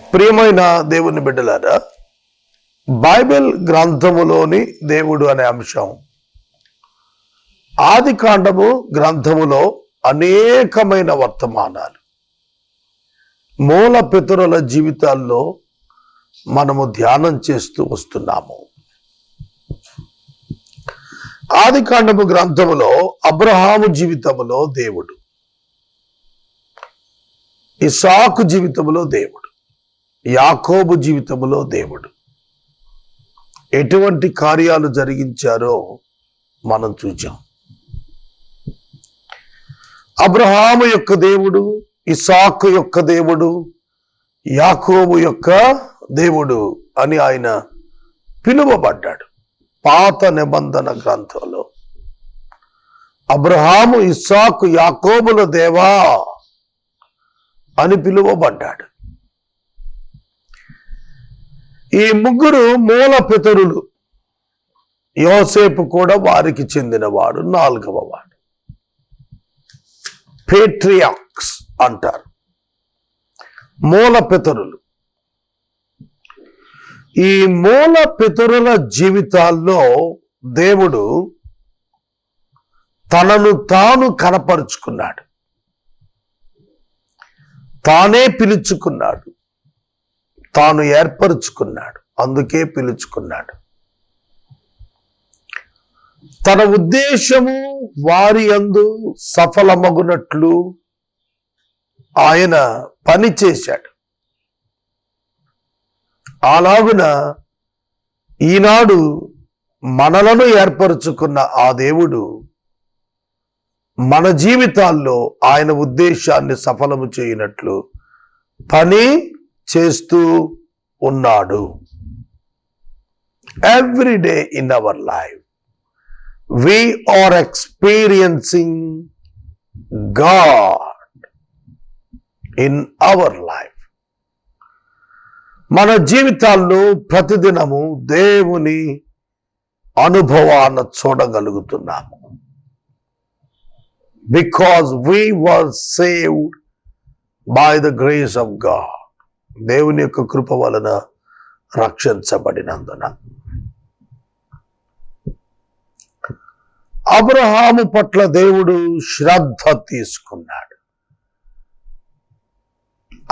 ప్రియమైన దేవుని బిడ్డలారా బైబిల్ గ్రంథములోని దేవుడు అనే అంశం. ఆది కాండము గ్రంథములో అనేకమైన వర్తమానాలు. మూల పితరుల జీవితాల్లో మనము ధ్యానం చేస్తూ వస్తున్నాము. ఆది కాండము గ్రంథములో అబ్రహాము జీవితములో దేవుడు. ఇసాకు జీవితములో దేవుడు. యాకోబు జీవితంలో దేవుడు. ఎటువంటి కార్యాలు జరిగించారో మనం చూచాం. అబ్రహాము యొక్క దేవుడు ఇసాకు యొక్క దేవుడు యాకోబు యొక్క దేవుడు అని ఆయన పిలువబడ్డాడు పాత నిబంధన గ్రంథంలో. అబ్రహాము ఇస్సాకు యాకోబుల దేవా అని పిలువబడ్డాడు. ఈ ముగ్గురు మూల పితరులు. యోసేపు కూడా వారికి చెందినవాడు నాలుగవ వాడు. పేట్రియాక్స్ అంటారు. మూల పితరులు. ఈ మూల పితరుల జీవితాల్లో దేవుడు తనను తాను కనపరుచుకున్నాడు. తానే పిలుచుకున్నాడు. తాను ఏర్పరుచుకున్నాడు. అందుకే పిలుచుకున్నాడు. తన ఉద్దేశము వారి అందు సఫలమగునట్లు ఆయన పని చేశాడు. అలాగున ఈనాడు మనలను ఏర్పరచుకున్న ఆ దేవుడు మన జీవితాల్లో ఆయన ఉద్దేశాన్ని సఫలము చేయనట్లు పని చేస్తూ ఉన్నాడు. Every day in our life we are experiencing God in our life మన జీవితాల్లో ప్రతిదినము దేవుని అనుభవాన చూడగలుగుతున్నాము. Because we were saved by the grace of God దేవుని యొక్క కృప వలన రక్షించబడినందున. అబ్రహాము పట్ల దేవుడు శ్రద్ధ తీసుకున్నాడు.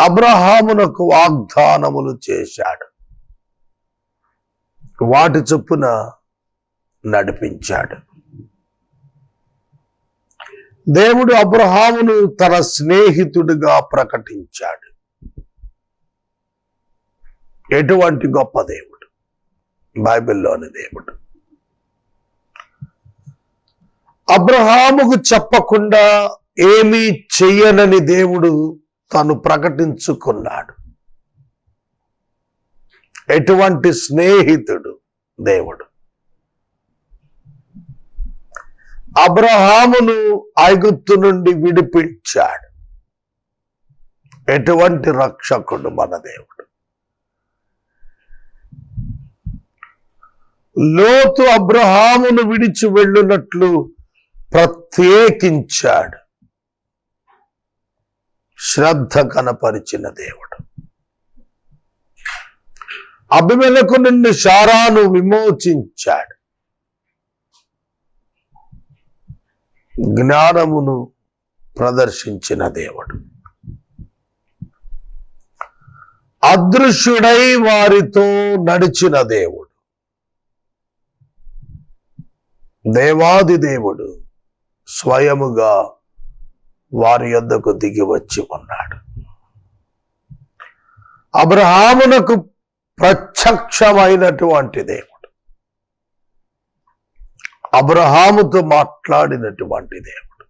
అబ్రహామునకు వాగ్దానములు చేశాడు. వాటి చొప్పున నడిపించాడు. దేవుడు అబ్రహామును తన స్నేహితుడిగా ప్రకటించాడు. ఎటువంటి గొప్ప దేవుడు? బైబిల్లోని దేవుడు. అబ్రహాముకు చెప్పకుండా ఏమీ చెయ్యనని దేవుడు తను ప్రకటించుకున్నాడు. ఎటువంటి స్నేహితుడు దేవుడు? అబ్రహామును ఐగుప్తు నుండి విడిపించాడు. ఎటువంటి రక్షకుడు మన దేవుడు? లోతు అబ్రహామును విడిచి వెళ్ళునట్లు ప్రత్యేకించాడు. శ్రద్ధ కనపరిచిన దేవుడు. అభిమలకు నుండి శారాను విమోచించాడు. జ్ఞానమును ప్రదర్శించిన దేవుడు. అదృశ్యుడై వారితో నడిచిన దేవుడు. దేవాది దేవుడు స్వయముగా వారి యొద్దకు దిగి వచ్చి ఉన్నాడు. అబ్రహామునకు ప్రత్యక్షమైనటువంటి దేవుడు. అబ్రహాముతో మాట్లాడినటువంటి దేవుడు.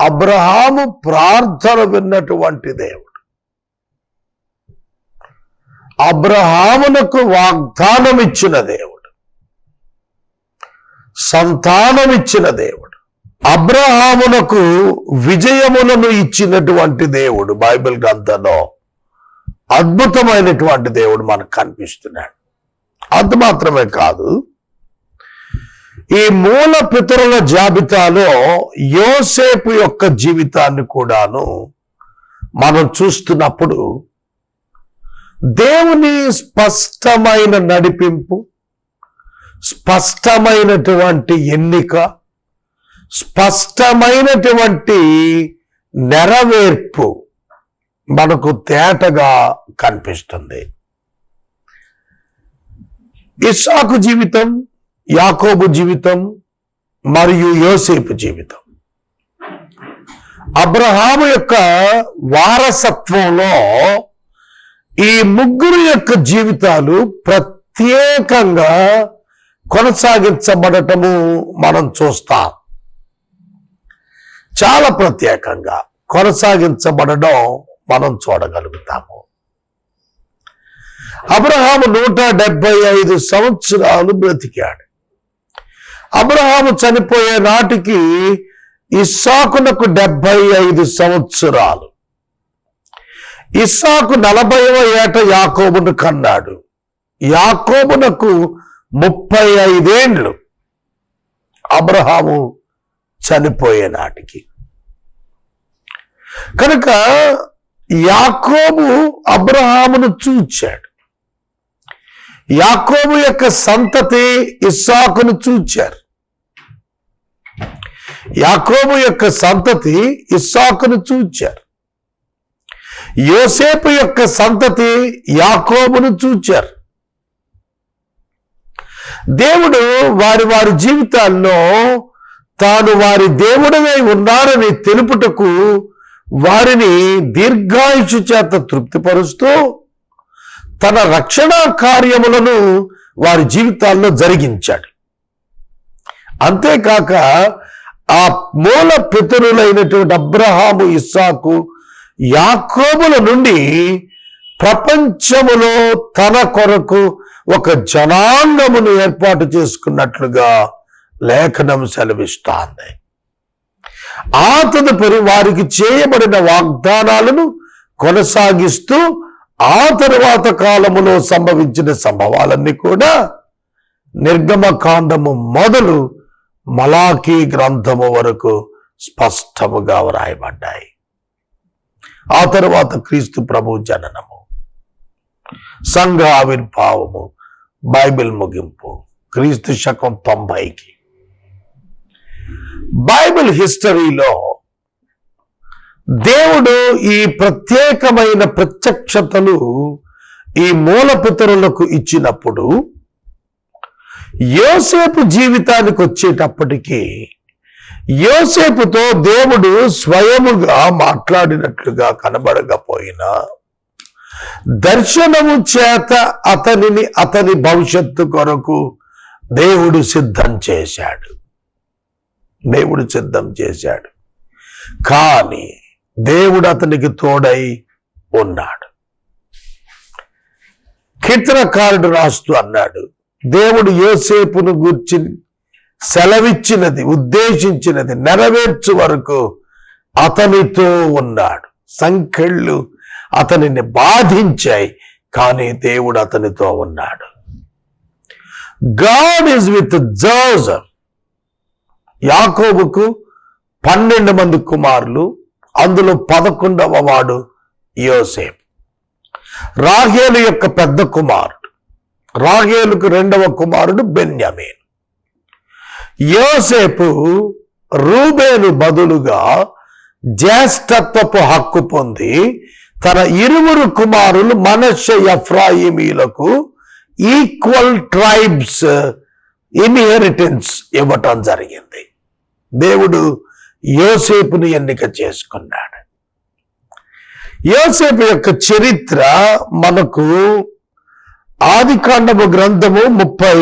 అబ్రహాము ప్రార్థన విన్నటువంటి దేవుడు. అబ్రహామునకు వాగ్దానం ఇచ్చిన దేవుడు. సంతానమిచ్చిన దేవుడు. అబ్రహామునకు విజయములను ఇచ్చినటువంటి దేవుడు బైబిల్ గ్రంథంలో అద్భుతమైనటువంటి దేవుడు మనకు కనిపిస్తున్నాడు. అది మాత్రమే కాదు ఈ మూల పితరుల జాబితాలో యోసేపు యొక్క జీవితాన్ని కూడాను మనం చూస్తున్నప్పుడు దేవుని స్పష్టమైన నడిపింపు స్పష్టమైనటువంటి ఎన్నిక స్పష్టమైనటువంటి నెరవేర్పు మనకు తేటగా కనిపిస్తుంది. ఇస్సాకు జీవితం యాకోబు జీవితం మరియు యోసేపు జీవితం. అబ్రహాము యొక్క వారసత్వంలో ఈ ముగ్గురు యొక్క జీవితాలు ప్రత్యేకంగా కొనసాగించబడటము మనం చూస్తాం. చాలా ప్రత్యేకంగా కొనసాగించబడడం మనం చూడగలుగుతాము. అబ్రహాము నూట డెబ్బై ఐదు సంవత్సరాలు బ్రతికాడు. అబ్రహాము చనిపోయే నాటికి ఇస్సాకునకు డెబ్బై ఐదు సంవత్సరాలు. ఇస్సాకు నలభైవ ఏట యాకోబును కన్నాడు. యాకోబునకు ముప్పై ఐదేండ్లు అబ్రహాము చనిపోయే నాటికి. కనుక యాకోబు అబ్రహామును చూచాడు. యాకోబు యొక్క సంతతి ఇస్సాకును చూచారు. యాకోబు యొక్క సంతతి ఇస్సాకును చూచారు. యోసేపు యొక్క సంతతి యాకోబును చూచారు. దేవుడు వారి వారి జీవితాల్లో తాను వారి దేవుడవై ఉన్నారని తెలుపుటకు వారిని దీర్ఘాయుషు చేత తృప్తిపరుస్తూ తన రక్షణ కార్యములను వారి జీవితాల్లో జరిగించాడు. అంతేకాక ఆ మూల పితరులైనటువంటి అబ్రహాము ఇస్సాకు యాకోబుల నుండి ప్రపంచములో తన కొరకు ఒక జనాంగమును ఏర్పాటు చేసుకున్నట్లుగా లేఖనం సెలవిస్తాంది. ఆ తదుపరి వారికి చేయబడిన వాగ్దానాలను కొనసాగిస్తూ ఆ తరువాత కాలములో సంభవించిన సంభవాలన్నీ కూడా నిర్గమకాండము మొదలు మలాఖీ గ్రంథము వరకు స్పష్టముగా వ్రాయబడ్డాయి. ఆ తరువాత క్రీస్తు ప్రభు జననము సంఘ ఆవిర్భావము బైబిల్ ముగింపు. క్రీస్తు శకం తొంభైకి. బైబిల్ హిస్టరీలో దేవుడు ఈ ప్రత్యేకమైన ప్రత్యక్షతలు ఈ మూల పితరులకు ఇచ్చినప్పుడు యోసేపు జీవితానికి వచ్చేటప్పటికి యోసేపుతో దేవుడు స్వయముగా మాట్లాడినట్లుగా కనబడకపోయినా దర్శనము చేత అతనిని అతని భవిష్యత్తు కొరకు దేవుడు సిద్ధం చేశాడు. దేవుడు సిద్ధం చేశాడు. కానీ దేవుడు అతనికి తోడై ఉన్నాడు. కీర్తనకారుడు రాస్తూ అన్నాడు దేవుడు యోసేపును గూర్చి సెలవిచ్చినది ఉద్దేశించినది నెరవేర్చు వరకు అతనితో ఉన్నాడు. సంఖ్యళ్ళు అతనిని బాధించాయి కానీ దేవుడు అతనితో ఉన్నాడు. గాడ్ ఈజ్ విత్ జోసఫ్ యాకోబుకు పన్నెండు మంది కుమారులు అందులో పదకొండవ వాడు యోసేఫ్ రాహేలు యొక్క పెద్ద కుమారుడు. రాహేలుకు రెండవ కుమారుడు బెన్యమీన్. యోసేపు రూబేను బదులుగా జ్యేష్ఠత్వపు హక్కు పొంది తన ఇరువురు కుమారులు మనష ఎఫ్రాయిమీలకు ఈక్వల్ ట్రైబ్స్ ఇన్హెరిటెన్స్ ఇవ్వటం జరిగింది. దేవుడు యోసేపుని ఎన్నిక చేసుకున్నాడు. యోసేపు యొక్క చరిత్ర మనకు ఆదికాండము గ్రంథము ముప్పై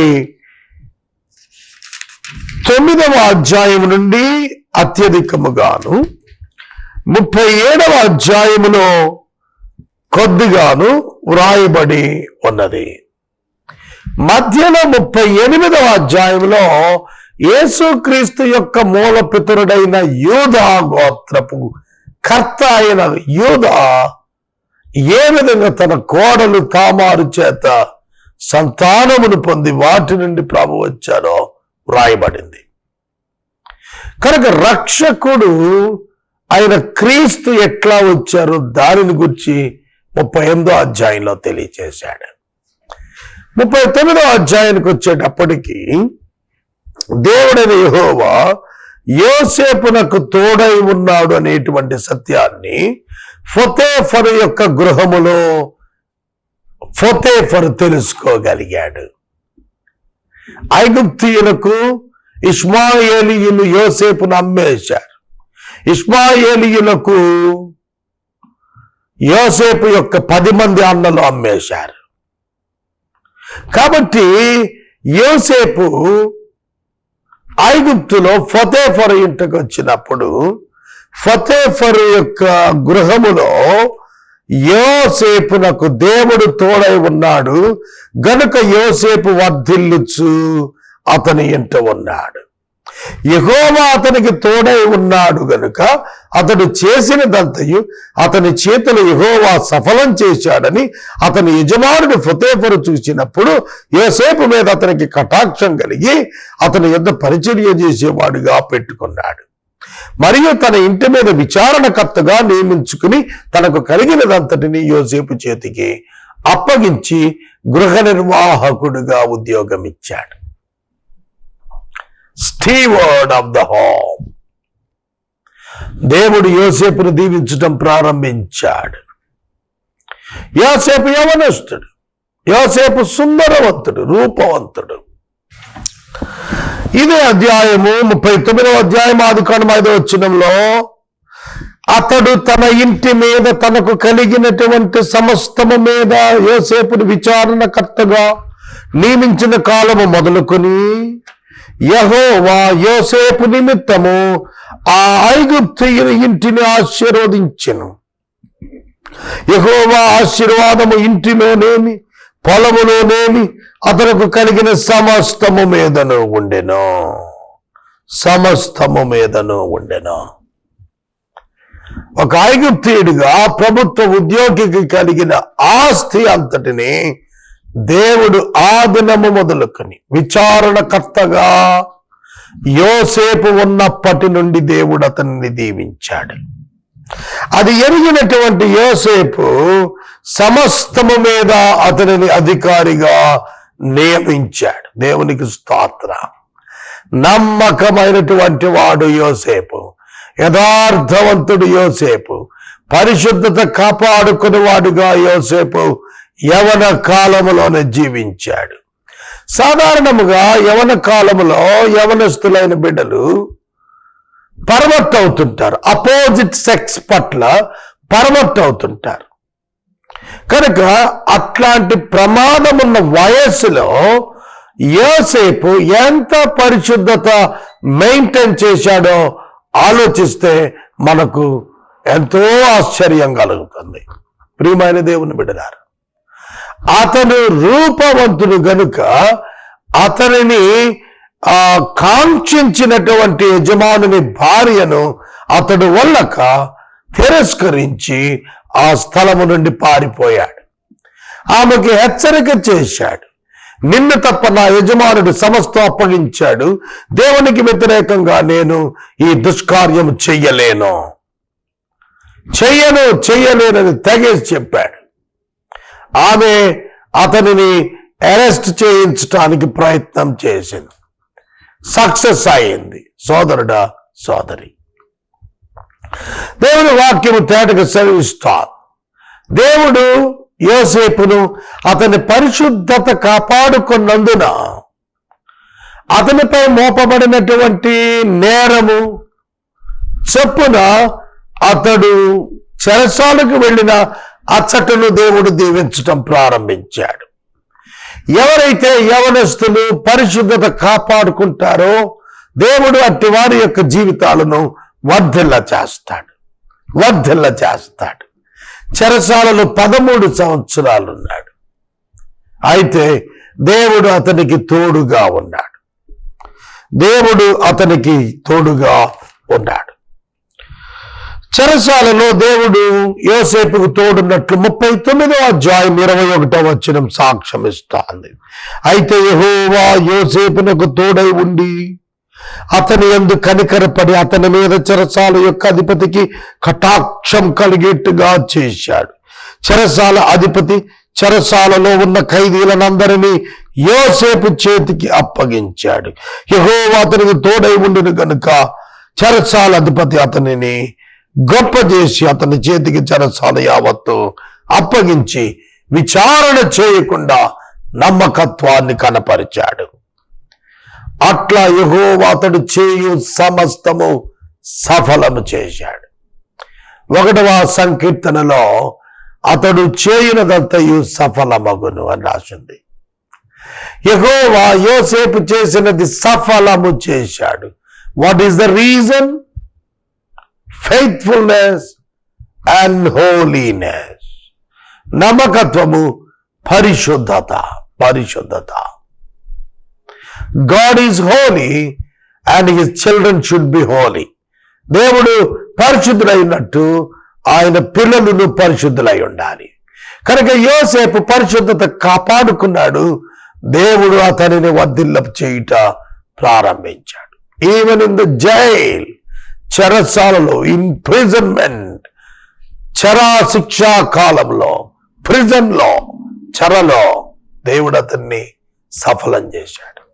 తొమ్మిదవ అధ్యాయం నుండి అత్యధికముగాను ముప్పై ఏడవ అధ్యాయములో కొద్దిగాను వ్రాయబడి ఉన్నది. మధ్యలో ముప్పై ఎనిమిదవ అధ్యాయంలో యేసుక్రీస్తు యొక్క మూల పితరుడైన యూధా గోత్రపు కర్త అయిన యూధా ఏ విధంగా తన కోడలు తామారు చేత సంతానమును పొంది వాటి నుండి ప్రభు వచ్చారో వ్రాయబడింది. కనుక రక్షకుడు ఆయన క్రీస్తు ఎట్లా వచ్చారో? దానిని గురించి ముప్పై ఎనిమిదో అధ్యాయంలో తెలియచేశాడు. ముప్పై తొమ్మిదో అధ్యాయానికి వచ్చేటప్పటికి దేవుడైన యహోవా యోసేపునకు తోడై ఉన్నాడు అనేటువంటి సత్యాన్ని ఫొతేఫర్ యొక్క గృహములో ఫొతేఫర్ తెలుసుకోగలిగాడు. ఐగుప్తియులకు ఇస్మాయేలీయులు యోసేపును అమ్మేశారు. ఇస్మాయేలీయులకు యోసేపు యొక్క పది మంది అన్నలు అమ్మేశారు. కాబట్టి యోసేపు ఐగుప్తులో ఫతేఫర్ ఇంటికి వచ్చినప్పుడు ఫతేఫర్ యొక్క గృహములో యోసేపునకు దేవుడు తోడై ఉన్నాడు గనుక యోసేపు వర్ధిల్లుచు అతని ఇంట ఉన్నాడు. యహోవా అతనికి తోడై ఉన్నాడు గనుక అతడు చేసినదంతయు అతని చేతులు యహోవా సఫలం చేశాడని అతని యజమానుడు ఫతేపరు చూసినప్పుడు యోసేపు మీద అతనికి కటాక్షం కలిగి అతని యుద్ధ పరిచర్య చేసేవాడుగా పెట్టుకున్నాడు. మరియు తన ఇంటి మీద విచారణకర్తగా నియమించుకుని తనకు కలిగినదంతటిని యోసేపు చేతికి అప్పగించి గృహ నిర్వాహకుడుగా ఉద్యోగం ఇచ్చాడు స్టీవర్డ్ ఆఫ్ ద హోమ్. దేవుడు యోసేపును దీవించటం ప్రారంభించాడు. యోసేపు యవనస్తుడు. యోసేపు సుందరవంతుడు రూపవంతుడు. ఇదే అధ్యాయము ముప్పై తొమ్మిదవ అధ్యాయం ఆదుకాండం ఐదో వచ్చినంలో అతడు తన ఇంటి మీద తనకు కలిగినటువంటి సమస్తము మీద యోసేపుని విచారణకర్తగా నియమించిన కాలము మొదలుకొని యహోవా యోసేపు నిమిత్తము ఆ ఐగుప్తియుని ఇంటిని ఆశీర్వదించెను. యహోవా ఆశీర్వాదము ఇంటిలోనేమి పొలములోనేమి అతనికి కలిగిన సమస్తము మీదను ఉండెను. సమస్తము మీదను ఉండెను. ఒక ఐగుప్తీయుడిగా ప్రభుత్వ ఉద్యోగికి కలిగిన ఆస్తి అంతటిని దేవుడు ఆ దినము మొదలుకొని విచారణకర్తగా యోసేపు ఉన్నప్పటి నుండి దేవుడు అతన్ని దీవించాడు. అది ఎరిగినటువంటి యోసేపు సమస్తము మీద అతనిని అధికారిగా నియమించాడు. దేవునికి స్తోత్ర. నమ్మకమైనటువంటి వాడు యోసేపు. యథార్థవంతుడు యోసేపు. పరిశుద్ధత కాపాడుకుని వాడుగా యోసేపు. యవన కాలములోనే జీవించాడు. సాధారణముగా యవన కాలములో యవనస్తులైన బిడ్డలు పరమట్ అవుతుంటారు అపోజిట్ సెక్స్ పట్ల పరమట్ అవుతుంటారు కనుక అట్లాంటి ప్రమాదం ఉన్న వయస్సులో యోసేపు ఎంత పరిశుద్ధత మెయింటైన్ చేశాడో ఆలోచిస్తే మనకు ఎంతో ఆశ్చర్యం కలుగుతుంది. ప్రియమైన దేవుని బిడ్డగారు అతను రూపవంతుడు గనుక అతనిని ఆ కాంక్షించినటువంటి యజమానుని భార్యను అతడు వల్లక తిరస్కరించి ఆ స్థలము నుండి పారిపోయాడు. ఆమెకి హెచ్చరిక చేశాడు. నిన్ను తప్ప నా యజమానుడు సమస్తం అప్పగించాడు. దేవునికి వ్యతిరేకంగా నేను ఈ దుష్కార్యం చెయ్యలేను. చెయ్యను చెయ్యలేనని తెగేసి చెప్పాడు. ఆమె అతనిని అరెస్ట్ చేయించడానికి ప్రయత్నం చేసింది. సక్సెస్ అయింది. సోదరుడా సోదరి. దేవుని వాక్యము తేటగా సెలవిస్తారు దేవుడు యోసేపును అతని పరిశుద్ధత కాపాడుకున్నందున అతనిపై మోపబడినటువంటి నేరము చెప్పున అతడు చెరసాలకు వెళ్ళిన అచ్చటను దేవుడు దీవించటం ప్రారంభించాడు. ఎవరైతే యవనస్తులు పరిశుద్ధత కాపాడుకుంటారో దేవుడు అట్టి వారి యొక్క జీవితాలను వర్ధిల్ల చేస్తాడు. వర్ధిల్ల చేస్తాడు. చెరసాలలో పదమూడు సంవత్సరాలు ఉన్నాడు అయితే దేవుడు అతనికి తోడుగా ఉన్నాడు. దేవుడు అతనికి తోడుగా ఉన్నాడు. చెరసాలలో దేవుడు యోసేపుకు తోడున్నట్లు ముప్పై తొమ్మిదో అధ్యాయం ఇరవై ఒకటో వచ్చిన సాక్ష్యం ఇస్తాను అయితే యహోవా యోసేపునకు తోడై ఉండి అతని ఎందు కనికరపడి అతని మీద చెరసాల యొక్క అధిపతికి కటాక్షం కలిగేట్టుగా చేశాడు. చెరసాల అధిపతి చెరసాలలో ఉన్న ఖైదీలనందరినీ యోసేపు చేతికి అప్పగించాడు. యహోవా అతనికి తోడై ఉండిన కనుక చెరసాల అధిపతి అతనిని గొప్ప చేసి అతని చేతికి చెరసాల యావత్తు అప్పగించి విచారణ చేయకుండా నమ్మకత్వాన్ని కనపరిచాడు. అట్లా యహో అతడు చేయు సమస్తము సఫలము చేశాడు. ఒకటవ సంకీర్తనలో అతడు చేయినదంతయు సఫలమగును అని రాసింది. యహోవా యోసేపు చేసినది సఫలము చేశాడు. What is the reason faithfulness and holiness నమ్మకత్వము పరిశుద్ధత పరిశుద్ధత. God is holy and his children should be holy దేవుడు పరిశుద్ధులైనట్టు ఆయన పిల్లలను పరిశుద్ధులై ఉండాలి. కనుక యోసేపు పరిశుద్ధత కాపాడుకున్నాడు. దేవుడు అతనిని వర్ధిల్ల చేయుట ప్రారంభించాడు. ఈవెన్ ఇన్ ద జైల్ చెరసాలలో ఇంప్రిజన్మెంట్ చెరా శిక్షా కాలంలో ప్రిజన్లో చెరలో దేవుడు అతన్ని సఫలం చేశాడు.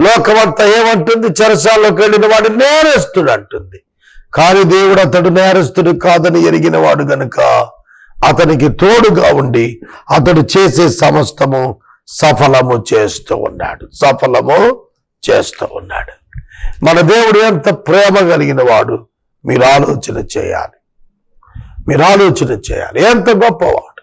లోకమంతా ఏమంటుంది? చెరసాల్లోకి వెళ్ళిన వాడు నేరస్తుడు అంటుంది. కానీ దేవుడు అతడు నేరస్తుడు కాదని ఎరిగిన వాడు గనుక అతనికి తోడుగా ఉండి అతడు చేసే సమస్తము సఫలము చేస్తూ ఉన్నాడు. సఫలము చేస్తూ ఉన్నాడు. మన దేవుడు ఎంత ప్రేమ కలిగిన వాడు మీరు ఆలోచన చేయాలి. మీరు ఆలోచన చేయాలి. ఎంత గొప్పవాడు.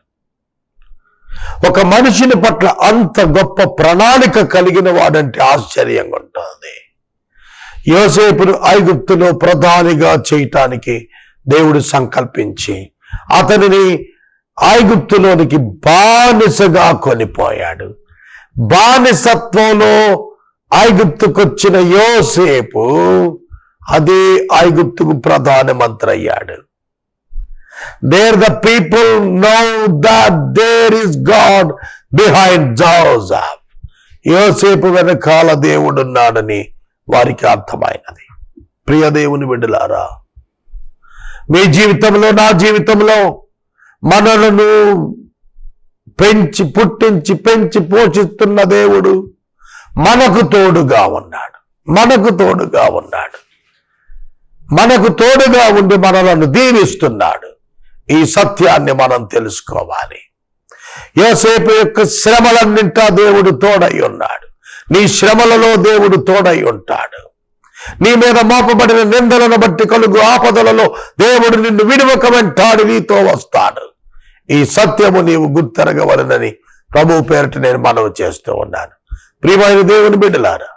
ఒక మనిషిని పట్ల అంత గొప్ప ప్రణాళిక కలిగిన వాడంటే ఆశ్చర్యంగా ఉంటుంది. యోసేపును ఐగుప్తులో ప్రధానిగా చేయటానికి దేవుడు సంకల్పించి అతనిని ఐగుప్తులోనికి బానిసగా కొనిపోయాడు. బానిసత్వంలో ఐగుప్తుకొచ్చిన యోసేపు అదే ఐగుప్తుకు ప్రధానమంత్రి అయ్యాడు there the people know that there is God behind Joseph యోసేపు వెనకాల దేవుడున్నాడని వారికి అర్థమైనది. ప్రియ దేవుని బిడ్డలారా మీ జీవితంలో నా జీవితంలో మనలను పెంచి పుట్టించి పెంచి పోషిస్తున్న దేవుడు మనకు తోడుగా ఉన్నాడు. మనకు తోడుగా ఉన్నాడు. మనకు తోడుగా ఉండి మనలను దీవిస్తున్నాడు. ఈ సత్యాన్ని మనం తెలుసుకోవాలి. యోసేపు యొక్క శ్రమలన్నింటా దేవుడు తోడై ఉన్నాడు. నీ శ్రమలలో దేవుడు తోడై ఉంటాడు. నీ మీద మోపబడిన నిందలను బట్టి కలుగు ఆపదలలో దేవుడు నిన్ను విడివక వెంటాడు నీతో వస్తాడు. ఈ సత్యము నీవు గుర్తెరగవలనని ప్రభు పేరిట నేను మనవి చేస్తూ ఉన్నాను. ప్రియమైన దేవుని బిడ్డలారా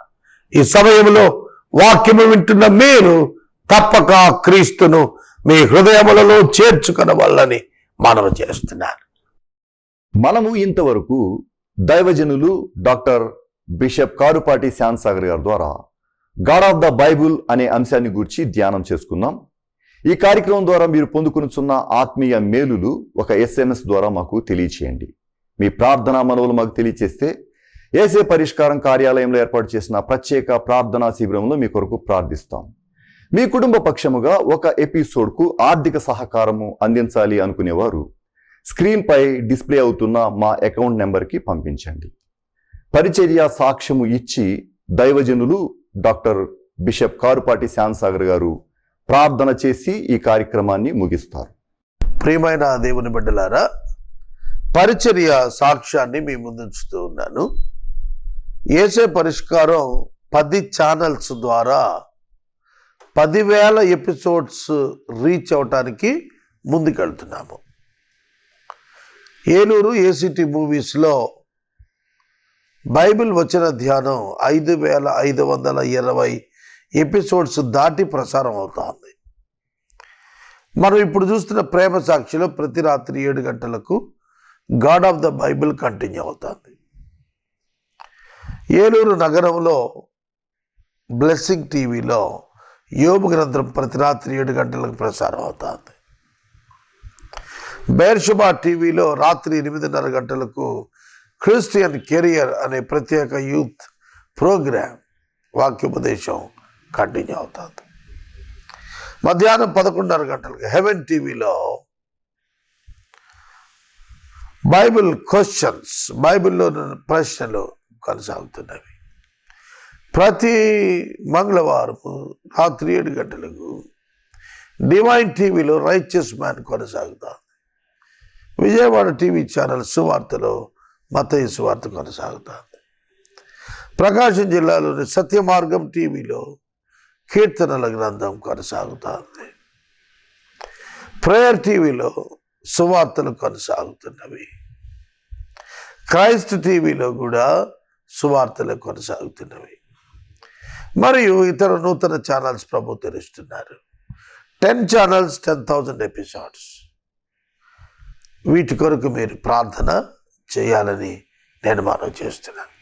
ఈ సమయంలో వాక్యము వింటున్న మీరు తప్పక క్రీస్తును మీ హృదయములలో చేర్చుకొనవల్లని మనవి చేస్తున్నారు. మనము ఇంతవరకు దైవజనులు డాక్టర్ బిషప్ కారుపాటి శాంతసాగర్ గారి ద్వారా గాడ్ ఆఫ్ ద బైబుల్ అనే అంశాన్ని గురించి ధ్యానం చేసుకుందాం ఈ కార్యక్రమం ద్వారా మీరు పొందుకునుచున్న ఆత్మీయ మేలులు ఒక ఎస్ఎంఎస్ ద్వారా మాకు తెలియచేయండి. మీ ప్రార్థనా మనవులు మాకు తెలియచేస్తే ఏసే పరిష్కారం కార్యాలయంలో ఏర్పాటు చేసిన ప్రత్యేక ప్రార్థనా శిబిరంలో మీ కొరకు ప్రార్థిస్తాం. మీ కుటుంబ పక్షముగా ఒక ఎపిసోడ్కు ఆర్థిక సహకారము అందించాలి అనుకునేవారు స్క్రీన్పై డిస్ప్లే అవుతున్న మా అకౌంట్ నెంబర్కి పంపించండి. పరిచర్య సాక్ష్యము ఇచ్చి దైవజనులు డాక్టర్ బిషప్ కారుపాటి శ్యాన్సాగర్ గారు ప్రార్థన చేసి ఈ కార్యక్రమాన్ని ముగిస్తారు. ప్రియమైన దేవుని బిడ్డలారా పరిచర్య సాక్ష్యాన్ని మీ ముందుంచుతూ ఉన్నాను. ఏసే పరిష్కారం పది ఛానల్స్ ద్వారా పదివేల ఎపిసోడ్స్ రీచ్ అవటానికి ముందుకెళ్తున్నాము. ఏలూరు ఏసీటీ మూవీస్లో బైబిల్ వచ్చిన ధ్యానం ఐదు వేల ఐదు వందల ఇరవై ఎపిసోడ్స్ దాటి ప్రసారం అవుతోంది మనం ఇప్పుడు చూస్తున్న ప్రేమ సాక్షిలో ప్రతి రాత్రి ఏడు గంటలకు God of the Bible continue అవుతుంది ఏలూరు నగరంలో బ్లెస్సింగ్ టీవీలో యోబు గ్రంథం ప్రతి రాత్రి ఏడు గంటలకు ప్రసారం అవుతుంది. బేర్షుబా టీవీలో రాత్రి ఎనిమిదిన్నర గంటలకు క్రిస్టియన్ కెరియర్ అనే ప్రత్యేక యూత్ ప్రోగ్రామ్ వాక్యోపదేశం కంటిన్యూ అవుతుంది. మధ్యాహ్నం పదకొండున్నర గంటలకు హెవెన్ టీవీలో బైబిల్ క్వశ్చన్స్ బైబిల్లో ప్రశ్నలు కొనసాగుతున్నవి ప్రతి మంగళవారం రాత్రి ఏడు గంటలకు డివైన్ టీవీలో రైచియస్ మ్యాన్ కొనసాగుతాం. విజయవాడ టీవీ ఛానల్ సువార్తలో మతయ్య సువార్త కొనసాగుతాం. ప్రకాశం జిల్లాలోని సత్యమార్గం టీవీలో కీర్తనల గ్రంథం కొనసాగుతుంది. ప్రేయర్ టీవీలో సువార్తలు కొనసాగుతున్నవి. క్రైస్ట్ టీవీలో కూడా సువార్తలు కొనసాగుతున్నవి. మరియు ఇతర నూతన ఛానల్స్ ప్రభు తెరుస్తున్నారు. Ten channels ten thousand episodes. వీటి కొరకు మీరు ప్రార్థన చేయాలని నేను మనం చేస్తున్నాను.